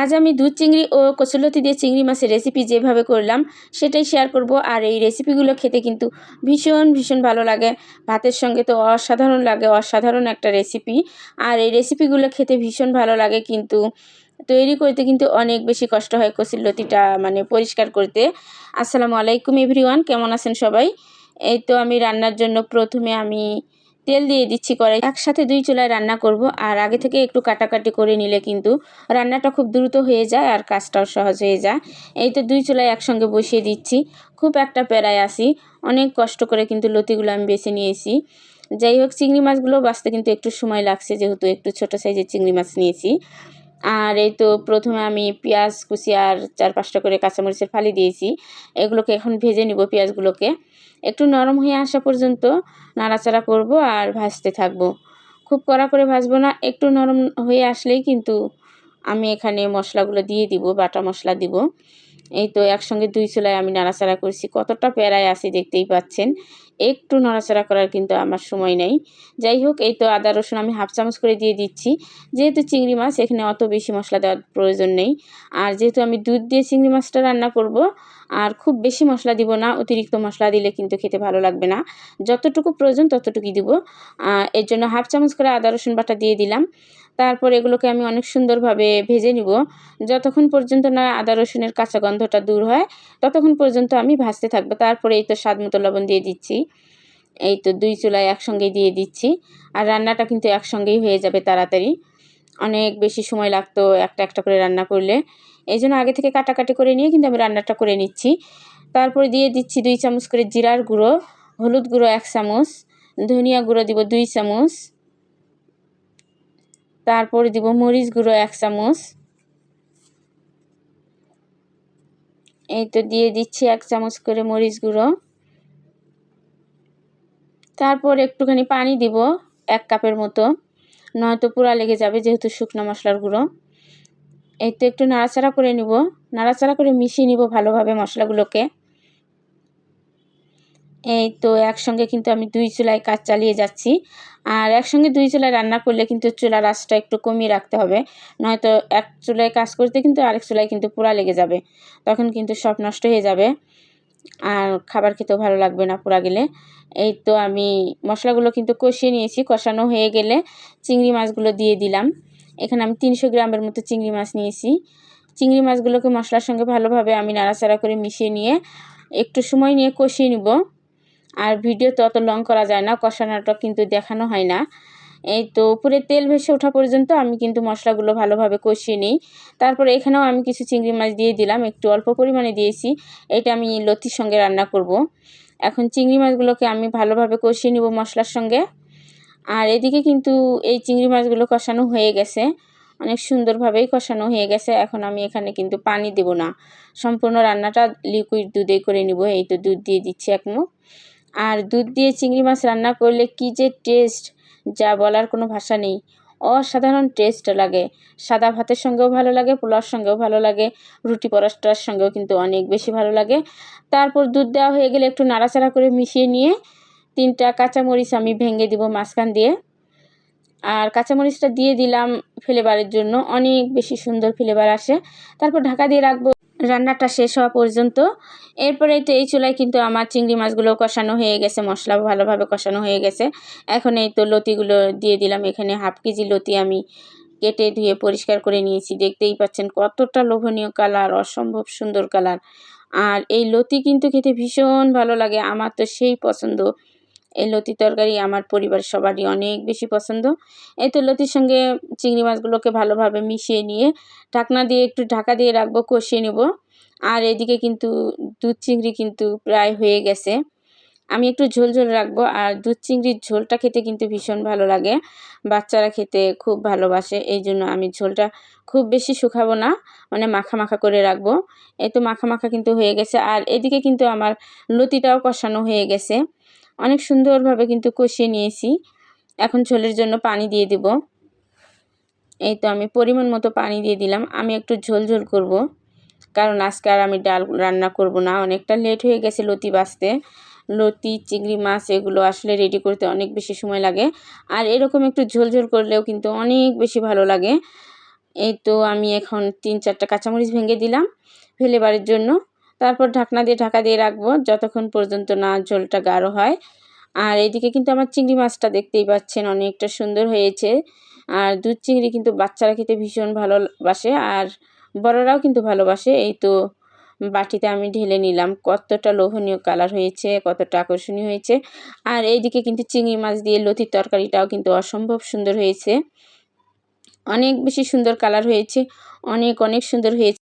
আজ আমি দুধ চিংড়ি ও কচুলতি দিয়ে চিংড়ি মাছের রেসিপি যেভাবে করলাম, সেটাই শেয়ার করব। আর এই রেসিপিগুলো খেতে কিন্তু ভীষণ ভীষণ ভালো লাগে। ভাতের সঙ্গে তো অসাধারণ লাগে, অসাধারণ একটা রেসিপি আর এই রেসিপিগুলো খেতে ভীষণ ভালো লাগে কিন্তু, তৈরি করতে কিন্তু অনেক বেশি কষ্ট হয় কচুলতিটা মানে পরিষ্কার করতে। আসসালামু আলাইকুম এভরিওয়ান কেমন আছেন সবাই? এই তো আমি রান্নার জন্য প্রথমে আমি তেল দিয়ে দিচ্ছি কড়াই। একসাথে দুই চুলায় রান্না করব। আর আগে থেকে একটু কাটাকাটি করে নিলে কিন্তু রান্নাটা খুব দ্রুত হয়ে যায় আর কাজটাও সহজ হয়ে যায়। এই তো দুই চুলায় একসঙ্গে বসিয়ে দিচ্ছি। খুব একটা পেরায় আসি অনেক কষ্ট করে কিন্তু লতিগুলো আমি বেছে নিয়েছি। যাই হোক, চিংড়ি মাছগুলো বাঁচতে কিন্তু একটু সময় লাগছে যেহেতু একটু ছোটো সাইজের চিংড়ি মাছ নিয়েছি। আর এই তো প্রথমে আমি পেঁয়াজ কুচি আর চার পাঁচটা করে কাঁচামরিচের ফালি দিয়েছি। এগুলোকে এখন ভেজে নিব পেঁয়াজগুলোকে। একটু নরম হয়ে আসা পর্যন্ত নাড়াচাড়া করব আর ভাজতে থাকব। খুব কড়া করে ভাজবো না, একটু নরম হয়ে আসলেই কিন্তু আমি এখানে মশলাগুলো দিয়ে দিব, বাটা মশলা দিব। এই তো একসঙ্গে দুই চুলায় আমি নাড়াচাড়া করছি, কতটা প্যারায় আছে দেখতেই পাচ্ছেন। একটু নড়াচড়া করার কিন্তু আমার সময় নেই। যাই হোক, এই তো আদা, রসুন আমি হাফ চামচ করে দিয়ে দিচ্ছি। যেহেতু চিংড়ি মাছ, এখানে অত বেশি মশলা দেওয়ার প্রয়োজন নেই। আর যেহেতু আমি দুধ দিয়ে চিংড়ি মাছটা রান্না করব, আর খুব বেশি মশলা দিব না, অতিরিক্ত মশলা দিলে কিন্তু খেতে ভালো লাগবে না। যতটুকু প্রয়োজন ততটুকুই দিব। এর জন্য হাফ চামচ করে আদা, রসুন বাটা দিয়ে দিলাম। তারপর এগুলোকে আমি অনেক সুন্দরভাবে ভেজে নিব। যতক্ষণ পর্যন্ত না আদা, রসুনের কাঁচা গন্ধটা দূর হয়, ততক্ষণ পর্যন্ত আমি ভাজতে থাকব। তারপরে এই তো স্বাদ মতো লবণ দিয়ে দিচ্ছি। এই তো দুই চুলায় একসঙ্গেই দিয়ে দিচ্ছি। আর রান্নাটা কিন্তু একসঙ্গেই হয়ে যাবে তাড়াতাড়ি। অনেক বেশি সময় লাগতো একটা একটা করে রান্না করলে। এই জন্য আগে থেকে কাটাকাটি করে নিয়ে কিন্তু আমি রান্নাটা করে নিচ্ছি। তারপরে দিয়ে দিচ্ছি দুই চামচ করে জিরার গুঁড়ো, হলুদ গুঁড়ো এক চামচ, ধনিয়া গুঁড়ো দিব দুই চামচ, তারপরে দিব মরিচ গুঁড়ো এক চামচ। এই তো দিয়ে দিচ্ছি এক চামচ করে মরিচ গুঁড়ো। তারপর একটুখানি পানি দিব, এক কাপের মতো। নয়তো পুরা লেগে যাবে যেহেতু শুকনো মশলার গুঁড়ো। এই তো একটু নাড়াচাড়া করে নিব। নাড়াচাড়া করে মিশিয়ে নিব ভালোভাবে মশলাগুলোকে। এই তো একসঙ্গে কিন্তু আমি দুই চুলায় কাজ চালিয়ে যাচ্ছি। আর একসঙ্গে দুই চুলায় রান্না করলে কিন্তু চুলার আঁচটা একটু কমিয়ে রাখতে হবে। নয়তো এক চুলায় কাজ করতে কিন্তু আরেক চুলায় কিন্তু পুরা লেগে যাবে। তখন কিন্তু সব নষ্ট হয়ে যাবে। আর খাবার খেতেও ভালো লাগবে না পুরা গেলে। এই তো আমি মশলাগুলো কিন্তু কষিয়ে নিয়েছি, কষানো হয়ে গেলে চিংড়ি মাছগুলো দিয়ে দিলাম। এখানে আমি তিনশো গ্রামের মতো চিংড়ি মাছ নিয়েছি। চিংড়ি মাছগুলোকে মশলার সঙ্গে ভালোভাবে আমি নাড়াচাড়া করে মিশিয়ে নিয়ে একটু সময় নিয়ে কষিয়ে নিব। আর ভিডিও তো অত লং করা যায় না, কষানোটা কিন্তু দেখানো হয় না। এই তো উপরে তেল ভেসে ওঠা পর্যন্ত আমি কিন্তু মশলাগুলো ভালোভাবে কষিয়ে নিই। তারপরে এখানেও আমি কিছু চিংড়ি মাছ দিয়ে দিলাম, একটু অল্প পরিমাণে দিয়েছি। এটা আমি লতির সঙ্গে রান্না করব। এখন চিংড়ি মাছগুলোকে আমি ভালোভাবে কষিয়ে নিব মশলার সঙ্গে। আর এদিকে কিন্তু এই চিংড়ি মাছগুলো কষানো হয়ে গেছে। অনেক সুন্দরভাবেই কষানো হয়ে গেছে। এখন আমি এখানে কিন্তু পানি দেব না। সম্পূর্ণ রান্নাটা লিকুইড দুধে করে নিব। এই তো দুধ দিয়ে দিচ্ছি এক মুখ। আর দুধ দিয়ে চিংড়ি মাছ রান্না করলে কি যে টেস্ট যা বলার কোনো ভাষা নেই। অসাধারণ টেস্ট লাগে। সাদা ভাতের সঙ্গেও ভালো লাগে, পোলাওর সঙ্গেও ভালো লাগে, রুটি পরোটার সঙ্গেও কিন্তু অনেক বেশি ভালো লাগে। তারপর দুধ দেওয়া হয়ে গেলে একটু নাড়াচাড়া করে মিশিয়ে নিয়ে তিনটা কাঁচামরিচ আমি ভেঙে দিব মাঝখান দিয়ে। আর কাঁচামরিচটা দিয়ে দিলাম ফ্লেভারের জন্য। অনেক বেশি সুন্দর ফ্লেভার আসে। তারপর ঢাকা দিয়ে রাখব রান্নাটা শেষ হওয়া পর্যন্ত। এরপরে তো এই চুলায় কিন্তু আমার চিংড়ি মাছগুলো কষানো হয়ে গেছে, মশলা ভালোভাবে কষানো হয়ে গেছে। এখন এই তো লতিগুলো দিয়ে দিলাম, এখানে হাফ কেজি লতি আমি কেটে ধুয়ে পরিষ্কার করে নিয়েছি। দেখতেই পাচ্ছেন কতটা লোভনীয় কালার, অসম্ভব সুন্দর কালার। আর এই লতি কিন্তু খেতে ভীষণ ভালো লাগে, আমার তো সেই পছন্দ। এই লতি তরকারি আমার পরিবার সবারই অনেক বেশি পছন্দ। এই তো লতির সঙ্গে চিংড়ি মাছগুলোকে ভালোভাবে মিশিয়ে নিয়ে ঢাকনা দিয়ে একটু ঢাকা দিয়ে রাখব, কষিয়ে নেব। আর এদিকে কিন্তু দুধ চিংড়ি কিন্তু প্রায় হয়ে গেছে। আমি একটু ঝোল ঝোল রাখব আর দুধ চিংড়ির ঝোলটা খেতে কিন্তু ভীষণ ভালো লাগে। বাচ্চারা খেতে খুব ভালোবাসে, এই জন্য আমি ঝোলটা খুব বেশি শুকাবো না মানে মাখা মাখা করে রাখব। এই তো মাখা মাখা কিন্তু হয়ে গেছে। আর এদিকে কিন্তু আমার লতিটাও কষানো হয়ে গেছে। অনেক সুন্দরভাবে কিন্তু কষিয়ে নিয়েছি। এখন ঝোলের জন্য পানি দিয়ে দিব। এই তো আমি পরিমাণ মতো পানি দিয়ে দিলাম। আমি একটু ঝোল ঝোল করব। কারণ আজকে আর আমি ডাল রান্না করব না। অনেকটা লেট হয়ে গেছে লতি বাঁচতে। লতি, চিংড়ি মাছ এগুলো আসলে রেডি করতে অনেক বেশি সময় লাগে। আর এরকম একটু ঝোল ঝোল করলেও কিন্তু অনেক বেশি ভালো লাগে। এই তো আমি এখন তিন চারটা কাঁচামরিচ ভেঙে দিলাম। ফ্লেভারের জন্য। তারপর ঢাকনা দিয়ে ঢাকা দিয়ে রাখব যতক্ষণ পর্যন্ত না ঝোলটা গাঢ় হয়। আর এইদিকে কিন্তু আমার চিংড়ি মাছটা দেখতেই পাচ্ছেন অনেকটা সুন্দর হয়েছে। আর দুধ চিংড়ি কিন্তু বাচ্চারা খেতে ভীষণ ভালোবাসে আর বড়রাও কিন্তু ভালোবাসে। এই তো বাটিতে আমি ঢেলে নিলাম কতটা লোভনীয় কালার হয়েছে, কতটা আকর্ষণীয় হয়েছে। আর এইদিকে কিন্তু চিংড়ি মাছ দিয়ে লতির তরকারিটাও কিন্তু অসম্ভব সুন্দর হয়েছে। অনেক বেশি সুন্দর কালার হয়েছে, অনেক অনেক সুন্দর হয়েছে।